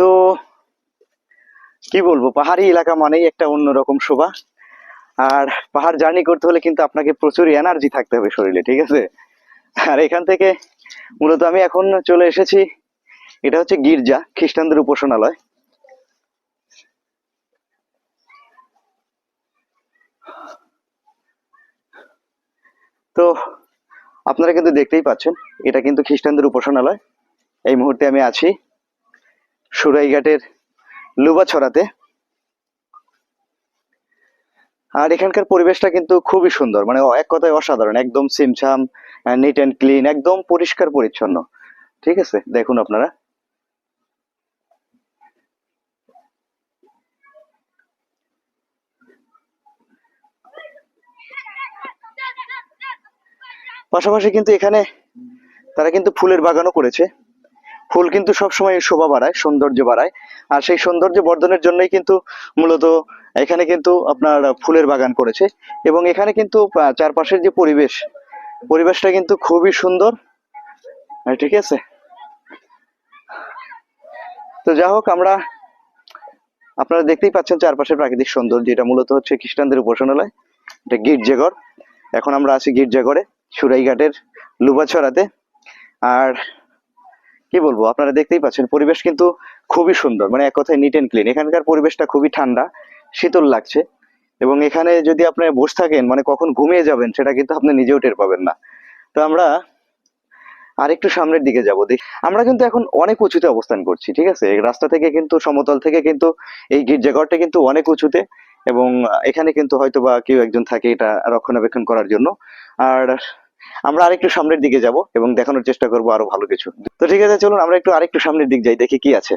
তো কি বলব, পাহাড়ি এলাকা মানেই একটা অন্যরকম শোভা। আর পাহাড় জার্নি করতে হলে কিন্তু আপনাকে প্রচুর এনার্জি থাকতে হবে শরীরে, ঠিক আছে? আর এখান থেকে মূলত আমি এখন চলে এসেছি, এটা হচ্ছে গির্জা, খ্রিস্টানদের উপাসনালয়। তো আপনারা কিন্তু দেখতেই পাচ্ছেন, এটা কিন্তু খ্রিস্টানদের উপাসনালয়। এই মুহূর্তে আমি আছি। সুরাইঘাটের লুবাছড়াতে। আর এখানকার পরিবেশটা কিন্তু খুবই সুন্দর মানে এক কথায় অসাধারণ, একদম সিমছাম নিট অ্যান্ড ক্লিন একদম পরিষ্কার পরিচ্ছন্ন। ঠিক আছে, দেখুন আপনারা। পাশাপাশি কিন্তু এখানে তারা কিন্তু ফুলের বাগানও করেছে। ফুল কিন্তু সবসময় শোভা বাড়ায়, সৌন্দর্য বাড়ায়। আর সেই সৌন্দর্য বর্ধনের জন্যই কিন্তু মূলত এখানে কিন্তু আপনার ফুলের বাগান করেছে। এবং এখানে কিন্তু চারপাশের যে পরিবেশ, পরিবেশটা কিন্তু খুবই সুন্দর। ঠিক আছে? তো যা হোক, আমরা, আপনারা দেখতেই পাচ্ছেন চারপাশের প্রাকৃতিক সৌন্দর্য। এটা মূলত হচ্ছে খ্রিস্টানদের উপাসনালয়, এটা গির্জাঘর। এখন আমরা আছি গির্জাঘরে, সুরাইঘাটের লুবাছড়াতে। আর কি বলব, আপনারা দেখতেই পাচ্ছেন, পরিবেশ কিন্তু খুবই সুন্দর মানে এক কথায় নিট অ্যান্ড ক্লিন এখানকার পরিবেশটা খুবই ঠান্ডা, শীতল লাগছে, এবং এখানে যদি আপনি বসে থাকেন মানে কখন ঘুমিয়ে যাবেন, সেটা কিন্তু আপনি নিজেও টের পাবেন না। তো আমরা আরেকটু সামনের দিকে যাব, দেখ। আমরা কিন্তু এখন অনেক উঁচুতে অবস্থান করছি, ঠিক আছে? রাস্তা থেকে কিন্তু, সমতল থেকে কিন্তু, এই গির্জাঘরটা কিন্তু অনেক উঁচুতে, এবং এখানে কিন্তু হয়তো বা কেউ একজন থাকে এটা রক্ষণাবেক্ষণ করার জন্য। আর আমরা আরেকটু সামনের দিকে যাব এবং দেখানোর চেষ্টা করব আরও ভালো কিছু। তো ঠিক আছে, চলুন আমরা একটু আরেকটু সামনের দিক যাই, দেখি কি আছে।